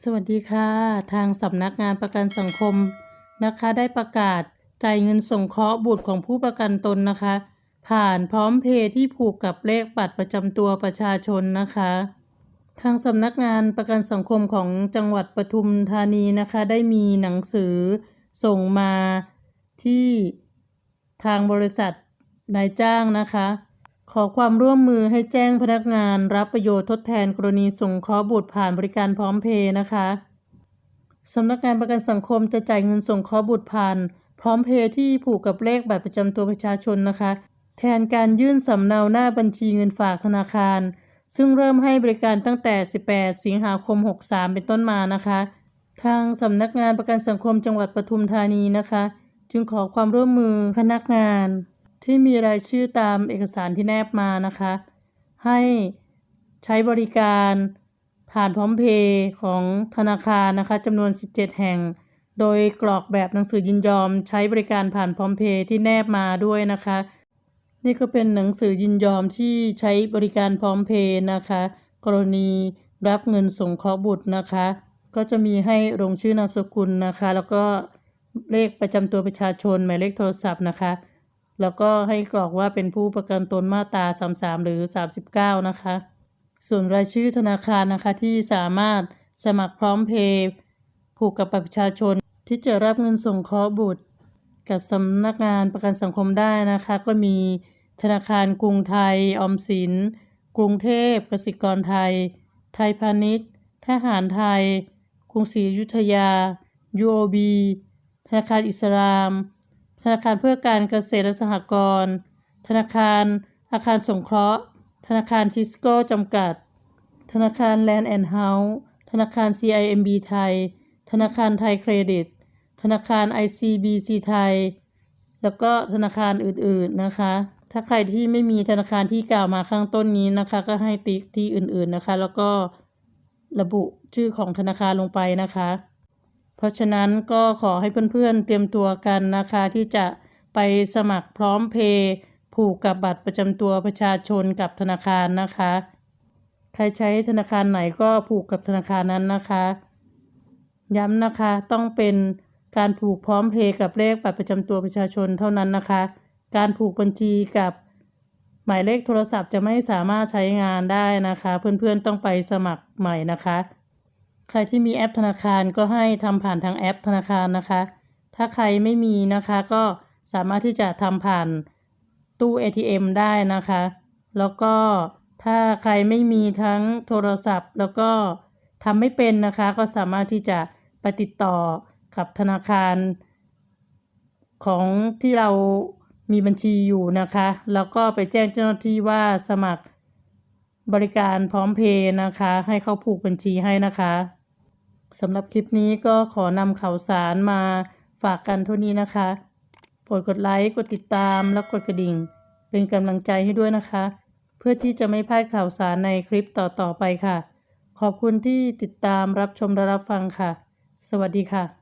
สวัสดีค่ะ ทางสำนักงานประกันสังคมนะคะ ได้ประกาศจ่ายเงินสงเคราะห์บุตรของผู้ประกันตนนะคะ ผ่านพร้อมเพย์ที่ผูกกับเลขบัตรประจำตัวประชาชนนะคะ ทางสำนักงานประกันสังคมของจังหวัดปทุมธานีนะคะ ได้มีหนังสือส่งมาที่ทางบริษัทนายจ้างนะคะ ขอความร่วมมือให้แจ้งพนักงานรับประโยชน์ทดแทนกรณีส่งคราะห์บุตรผ่านบริการพร้อมเพย์นะคะสำนักงานประกันสังคมจะจ่ายเงินส่งคราะห์บุตรผ่าน พร้อมเพย์ที่ผูกกับเลขบัตรประจำตัวประชาชนนะคะ แทนการยื่นสำเนาหน้าบัญชีเงินฝากธนาคาร ซึ่งเริ่มให้บริการตั้งแต่ 18 สิงหาคม 63 เป็นต้นมานะคะ ทางสำนักงานประกันสังคมจังหวัดปทุมธานีนะคะ จึงขอความร่วมมือพนักงาน ที่มีรายชื่อตามเอกสารที่แนบมานะคะ ให้ใช้บริการผ่านพร้อมเพย์ของธนาคารนะคะจำนวน 17 แห่ง โดยกรอกแบบหนังสือยินยอม ใช้บริการผ่านพร้อมเพย์ที่แนบมาด้วยนะคะ นี่ก็เป็นหนังสือยินยอมที่ใช้บริการพร้อมเพย์นะคะ กรณีรับเงินส่งเคราะห์บุตรนะคะ ก็จะมีให้ลงชื่อนามสกุลนะคะ แล้วก็เลขประจำตัวประชาชนหมายเลขโทรศัพท์นะคะ แล้วก็ให้กรอกว่าเป็นผู้ประกันตนมาตรา33 หรือ 39 นะคะ ส่วนรายชื่อธนาคารนะคะที่สามารถสมัครพร้อมเพย์ผูกกับบัตรประชาชน ที่จะรับเงินส่งเคราะห์บุตร กับสำนักงานประกันสังคมได้นะคะ ก็มีธนาคารกรุงไทย ออมสิน กรุงเทพกสิกรไทย ไทยพาณิชย์ ทหารไทย กรุงศรีอยุธยา UOB ธนาคารอิสลาม ธนาคารเพื่อการเกษตรและสหกรณ์ ธนาคาร อาคารสงเคราะห์ ธนาคารทิสโก้จำกัด ธนาคารแลนด์แอนด์เฮาส์ ธนาคาร CIMB ไทย ธนาคารไทยเครดิต ธนาคาร ICBC ไทย แล้วก็ธนาคารอื่นๆนะคะ ถ้าใครที่ไม่มีธนาคารที่กล่าวมาข้างต้นนี้นะคะ ก็ให้ติ๊กที่อื่นๆนะคะ แล้วก็ระบุชื่อของธนาคารลงไปนะคะ เพราะฉะนั้นก็ขอให้เพื่อนๆเตรียมตัวกันนะคะที่จะไปสมัครพร้อมเพย์ผูกกับบัตรประจำตัวประชาชนกับธนาคารนะคะ ใครใช้ธนาคารไหนก็ผูกกับธนาคารนั้นนะคะ ย้ำนะคะต้องเป็นการผูกพร้อมเพย์กับเลขบัตรประจำตัวประชาชนเท่านั้นนะคะ การผูกบัญชีกับหมายเลขโทรศัพท์จะไม่สามารถใช้งานได้นะคะ เพื่อนๆต้องไปสมัครใหม่นะคะ ใครที่มีแอปธนาคารก็ให้ทำผ่านทางแอปธนาคารนะคะ ถ้าใครไม่มีนะคะก็สามารถที่จะทำผ่านตู้ ATM ได้นะคะ แล้วก็ถ้าใครไม่มีทั้งโทรศัพท์ แล้วก็ทำไม่เป็นนะคะ ก็สามารถที่จะไปติดต่อกับธนาคารของที่เรามีบัญชีอยู่นะคะ แล้วก็ไปแจ้งเจ้าหน้าที่ว่าสมัครบริการพร้อมเพย์นะคะ ให้เขาผูกบัญชีให้นะคะ สำหรับคลิปนี้ก็ขอนำข่าวสารมาฝากกันเท่านี้นะคะโปรดกดไลค์ กดติดตามและกดกระดิ่ง เป็นกำลังใจให้ด้วยนะคะ เพื่อที่จะไม่พลาดข่าวสารในคลิปต่อๆไปค่ะ ขอบคุณที่ติดตามรับชมและรับฟังค่ะ สวัสดีค่ะ